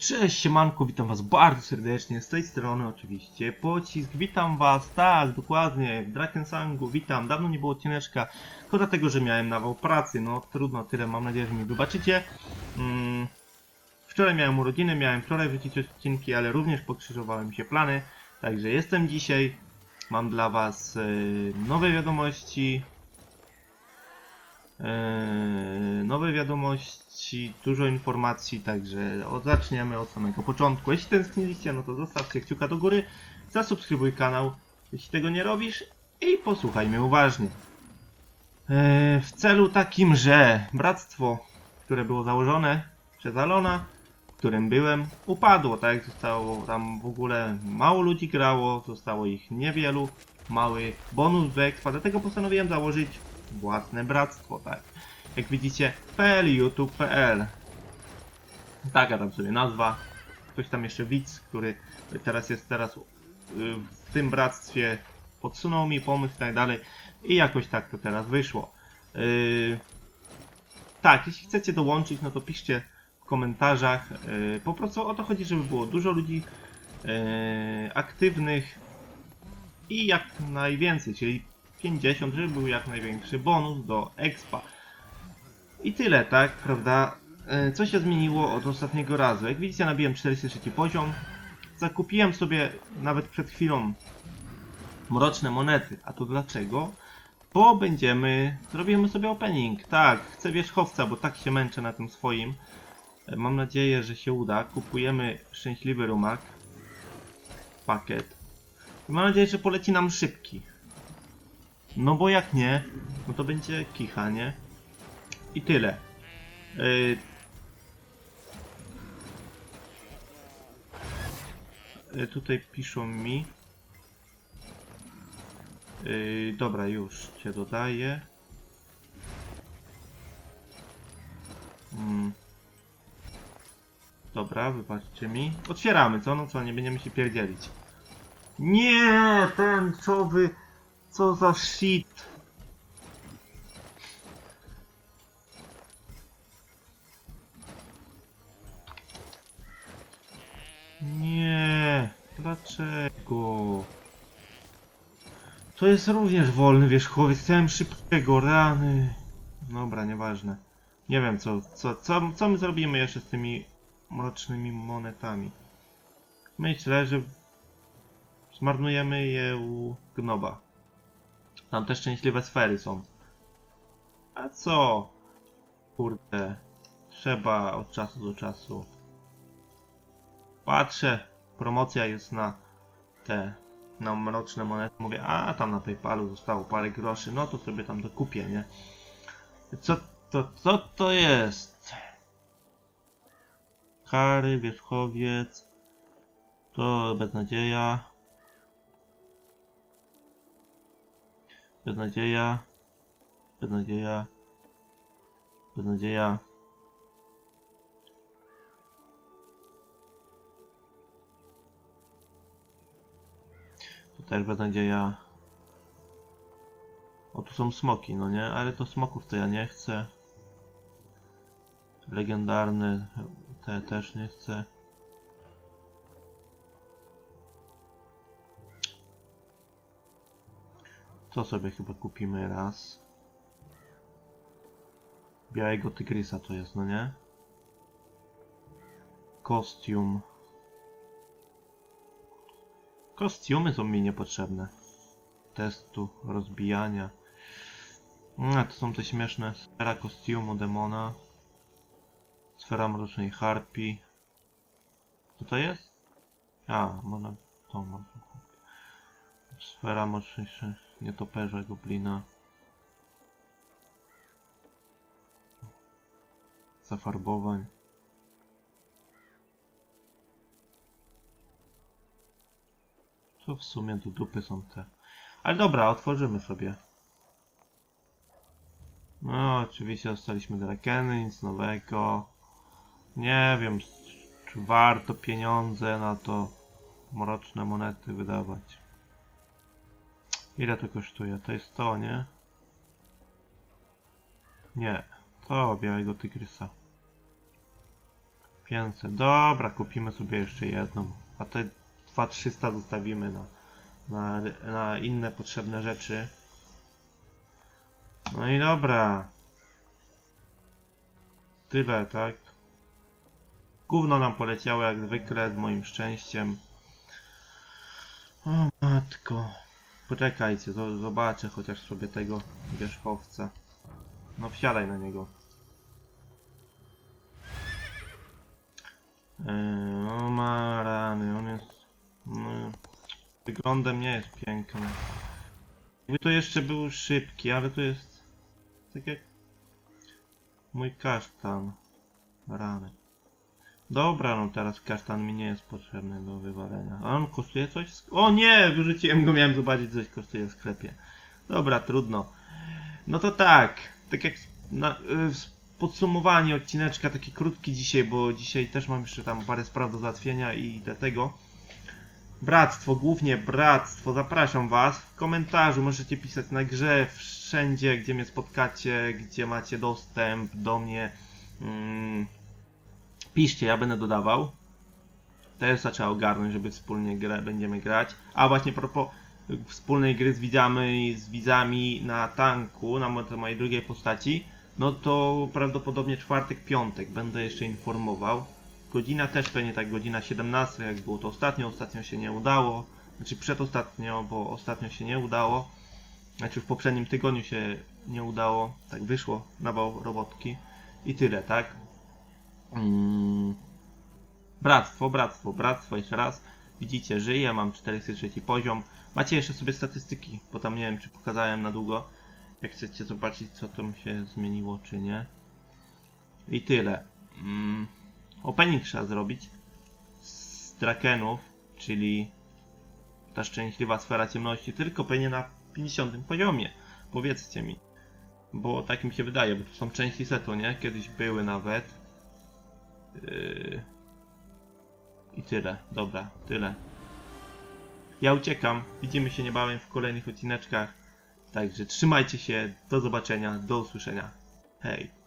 Cześć, siemanku, witam was bardzo serdecznie, z tej strony oczywiście Pocisk, witam was, tak, dokładnie, w Drakensangu, witam, dawno nie było odcineczka, to dlatego, że miałem nawał pracy, no trudno, tyle, mam nadzieję, że mi wybaczycie. Mm, wczoraj miałem urodziny, miałem wczoraj wrzucić odcinki, ale również pokrzyżowały mi się plany, także jestem dzisiaj, mam dla was e, nowe wiadomości, Eee, nowe wiadomości, dużo informacji, także zaczniemy od samego początku. Jeśli tęskniliście, no to zostawcie kciuka do góry, zasubskrybuj kanał, jeśli tego nie robisz i posłuchaj mnie uważnie. Eee, w celu takim, że bractwo, które było założone przez Alona, w którym byłem, upadło, tak? Zostało tam w ogóle mało ludzi grało, zostało ich niewielu, mały bonus do expa, dlatego postanowiłem założyć własne bractwo, tak. Jak widzicie, pl youtube.pl Taka tam sobie nazwa. Ktoś tam jeszcze widz, który teraz jest teraz y, w tym bractwie podsunął mi pomysł i tak dalej. I jakoś tak to teraz wyszło. Yy, tak, jeśli chcecie dołączyć, no to piszcie w komentarzach. Yy, po prostu o to chodzi, żeby było dużo ludzi aktywnych i jak najwięcej, czyli 50, żeby był jak największy bonus do expa. I tyle, tak, prawda? E, Co się zmieniło od ostatniego razu? Jak widzicie, nabiłem 43 poziom. Zakupiłem sobie nawet przed chwilą mroczne monety. A to dlaczego? Bo będziemy, zrobimy sobie opening. Tak, chcę wierzchowca, bo tak się męczę na tym swoim. E, Mam nadzieję, że się uda. Kupujemy szczęśliwy rumak. Pakiet. I mam nadzieję, że poleci nam szybki. No bo jak nie, no to będzie kicha, nie? I tyle. Yy... Tutaj piszą mi. Yy, dobra, już cię dodaję. Mm. Dobra, wybaczcie mi. Otwieramy, co? No co, nie będziemy się pierdzielić. Nie, tęczowy... Co za shit. Nie, dlaczego? To jest również wolny wierzchowiec, chciałem szybkiego, rany. Dobra, nieważne. Nie wiem co, co, co, co my zrobimy jeszcze z tymi mrocznymi monetami. Myślę, że zmarnujemy je u Gnoba. Tam te szczęśliwe sfery są. A co? Kurde. Trzeba od czasu do czasu. Patrzę. Promocja jest na te na mroczne monety. Mówię, a tam na Paypalu zostało parę groszy. No to sobie tam dokupię, nie? Co to, co to jest? Kary, wierzchowiec. To beznadzieja. Beznadzieja. Beznadzieja. Beznadzieja. Też beznadzieja. O, tu są smoki, no nie? Ale to smoków to ja nie chcę. Legendarne te też nie chcę. To sobie chyba kupimy raz. Białego tygrysa to jest, no nie? Kostium. Kostiumy są mi niepotrzebne. Testu, rozbijania. A, to są te śmieszne. Sfera kostiumu demona. Sfera mrocznej harpii. Co to jest? A, można to można. Sfera mocniejszych nietoperza goblina. Zafarbowań. To w sumie do dupy są te. Ale dobra, otworzymy sobie. No, oczywiście dostaliśmy drakeny, nic nowego. Nie wiem, czy warto pieniądze na to mroczne monety wydawać. Ile to kosztuje? To jest to, nie? Nie. To białego tygrysa. 500. Dobra, kupimy sobie jeszcze jedną. A te 2300 zostawimy na, na, na inne potrzebne rzeczy. No i dobra. Tyle, tak? Gówno nam poleciało jak zwykle z moim szczęściem. O matko. Poczekajcie, zo- zobaczę chociaż sobie tego wierzchowca. No wsiadaj na niego. Eee, o ma rany, on jest... No, wyglądem nie jest piękny. Jakby to jeszcze był szybki, ale to jest... Tak jak... Mój kasztan. Rany. Dobra, no teraz kasztan mi nie jest potrzebny do wywalenia. A on kosztuje coś? O nie! Wyrzuciłem go, miałem zobaczyć coś kosztuje w sklepie. Dobra, trudno. No to tak, tak jak na, y, podsumowanie odcineczka taki krótki dzisiaj, bo dzisiaj też mam jeszcze tam parę spraw do załatwienia i dlatego Bractwo, głównie bractwo, zapraszam was. W komentarzu możecie pisać na grze, wszędzie gdzie mnie spotkacie, gdzie macie dostęp do mnie. Mm, piszcie, ja będę dodawał. Też trzeba ogarnąć, żeby wspólnie grę, będziemy grać. A właśnie propos wspólnej gry z widzami, z widzami na tanku, na mo- mojej drugiej postaci, no to prawdopodobnie czwartek, piątek będę jeszcze informował. Godzina też pewnie tak godzina 17, jak było to ostatnio, ostatnio się nie udało. Znaczy przedostatnio, bo ostatnio się nie udało. Znaczy w poprzednim tygodniu się nie udało, tak wyszło, nawał robotki. I tyle, tak? Mm. Bractwo, bractwo, bractwo, jeszcze raz. Widzicie, żyję, mam 43 poziom. Macie jeszcze sobie statystyki, bo tam nie wiem, czy pokazałem na długo. Jak chcecie zobaczyć, co tam się zmieniło, czy nie. I tyle. Mm. Opening trzeba zrobić z Drakenów, czyli ta szczęśliwa sfera ciemności, tylko pewnie na 50 poziomie. Powiedzcie mi. Bo tak mi się wydaje, bo to są części setu, nie? Kiedyś były nawet. Yy... I tyle. Dobra, tyle. Ja uciekam. Widzimy się niebawem w kolejnych odcineczkach. Także trzymajcie się. Do zobaczenia. Do usłyszenia. Hej.